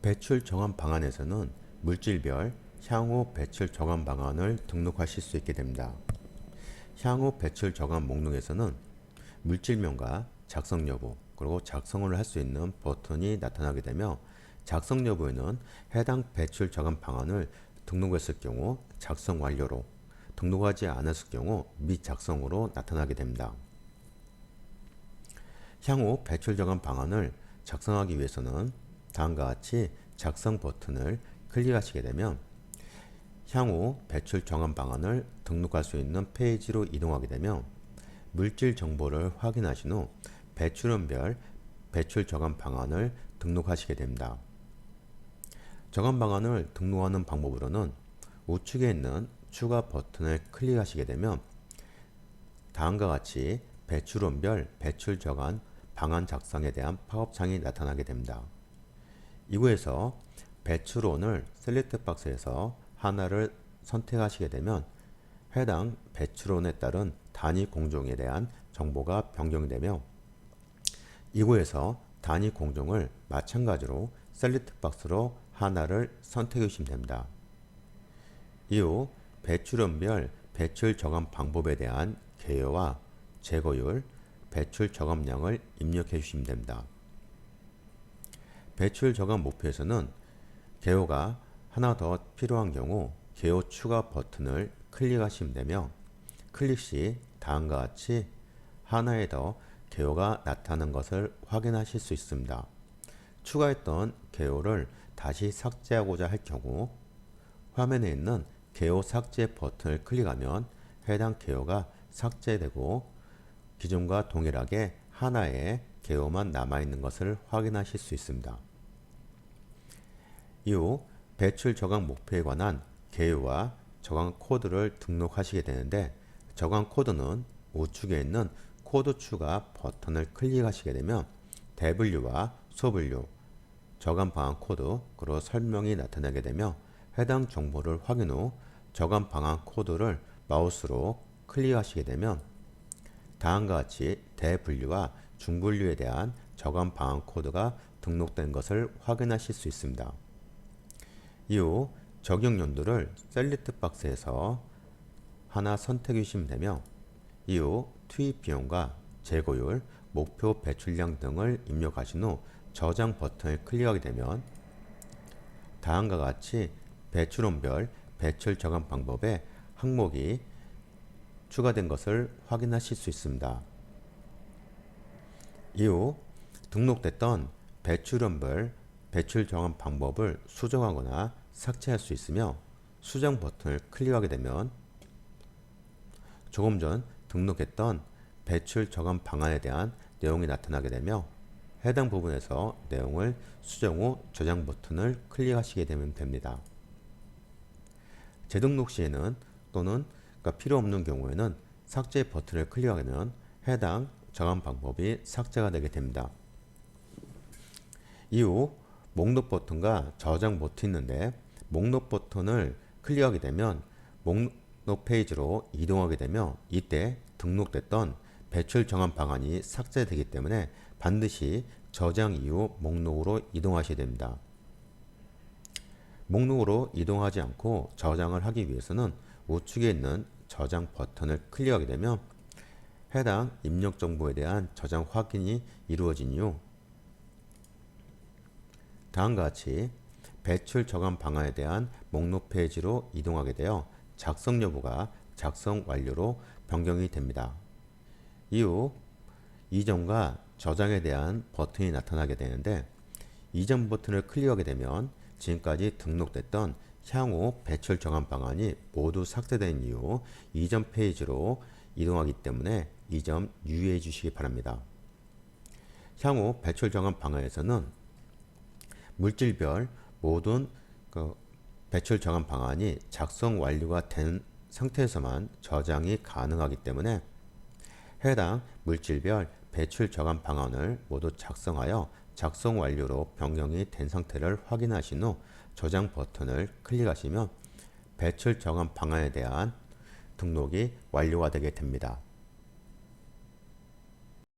배출 정한 방안에서는 물질별 향후 배출 정한 방안을 등록하실 수 있게 됩니다. 향후 배출 정한 목록에서는 물질명과 작성 여부 그리고 작성을 할 수 있는 버튼이 나타나게 되며 작성 여부에는 해당 배출 정한 방안을 등록했을 경우 작성 완료로 등록하지 않았을 경우 미작성으로 나타나게 됩니다. 향후 배출 정한 방안을 작성하기 위해서는 다음과 같이 작성 버튼을 클릭하시게 되면 향후 배출 정한 방안을 등록할 수 있는 페이지로 이동하게 되면 물질 정보를 확인하신 후 배출원별 배출 정한 방안을 등록하시게 됩니다. 정한 방안을 등록하는 방법으로는 우측에 있는 추가 버튼을 클릭하시게 되면 다음과 같이 배출원별 배출 정한 방안 작성에 대한 팝업창이 나타나게 됩니다. 이구에서 배출원을 셀렉트 박스에서 하나를 선택하시게 되면 해당 배출원에 따른 단위 공종에 대한 정보가 변경되며 이구에서 단위 공종을 마찬가지로 셀렉트 박스로 하나를 선택해 주시면 됩니다. 이후 배출원별 배출 저감 방법에 대한 개요와 제거율, 배출 저감량을 입력해 주시면 됩니다. 배출 저감 목표에서는 개요가 하나 더 필요한 경우 개요 추가 버튼을 클릭하시면 되며 클릭 시 다음과 같이 하나에 더 개요가 나타나는 것을 확인하실 수 있습니다. 추가했던 개요를 다시 삭제하고자 할 경우 화면에 있는 개요 삭제 버튼을 클릭하면 해당 개요가 삭제되고 기존과 동일하게 하나의 개요만 남아있는 것을 확인하실 수 있습니다. 이후 배출 저강 목표에 관한 개요와 저강 코드를 등록하시게 되는데 저강 코드는 우측에 있는 코드 추가 버튼을 클릭하시게 되면 대분류와 소분류, 저감 방안 코드, 그리고 설명이 나타나게 되며 해당 정보를 확인 후 저감 방안 코드를 마우스로 클릭하시게 되면 다음과 같이 대분류와 중분류에 대한 저감 방안 코드가 등록된 것을 확인하실 수 있습니다. 이후 적용 연도를 셀렉트 박스에서 하나 선택해 주시면 되며 이후 투입 비용과 재고율, 목표 배출량 등을 입력하신 후 저장 버튼을 클릭하게 되면 다음과 같이 배출원별 배출 저감 방법에 항목이 추가된 것을 확인하실 수 있습니다. 이후 등록됐던 배출원별 배출 정한 방법을 수정하거나 삭제할 수 있으며 수정 버튼을 클릭하게 되면 조금 전 등록했던 배출 저감 방안에 대한 내용이 나타나게 되며 해당 부분에서 내용을 수정 후 저장 버튼을 클릭하시게 되면 됩니다. 재등록 시에는 또는 그러니까 필요 없는 경우에는 삭제 버튼을 클릭하면 해당 저감 방법이 삭제가 되게 됩니다. 이후 목록 버튼과 저장 버튼이 있는데 목록 버튼을 클릭하게 되면 목록 페이지로 이동하게 되며 이때 등록됐던 배출 정한 방안이 삭제되기 때문에 반드시 저장 이후 목록으로 이동하셔야 됩니다. 목록으로 이동하지 않고 저장을 하기 위해서는 우측에 있는 저장 버튼을 클릭하게 되면 해당 입력 정보에 대한 저장 확인이 이루어진 이후 다음과 같이 배출 저감 방안에 대한 목록 페이지로 이동하게 되어 작성 여부가 작성 완료로 변경이 됩니다. 이후 이전과 저장에 대한 버튼이 나타나게 되는데 이전 버튼을 클릭하게 되면 지금까지 등록됐던 향후 배출 정한 방안이 모두 삭제된 이후 이전 페이지로 이동하기 때문에 이 점 유의해 주시기 바랍니다. 향후 배출 정한 방안에서는 물질별 모든 그 배출 정한 방안이 작성 완료가 된 상태에서만 저장이 가능하기 때문에 해당 물질별 배출 저감 방안을 모두 작성하여 작성 완료로 변경이 된 상태를 확인하신 후 저장 버튼을 클릭하시면 배출 저감 방안에 대한 등록이 완료가 되게 됩니다.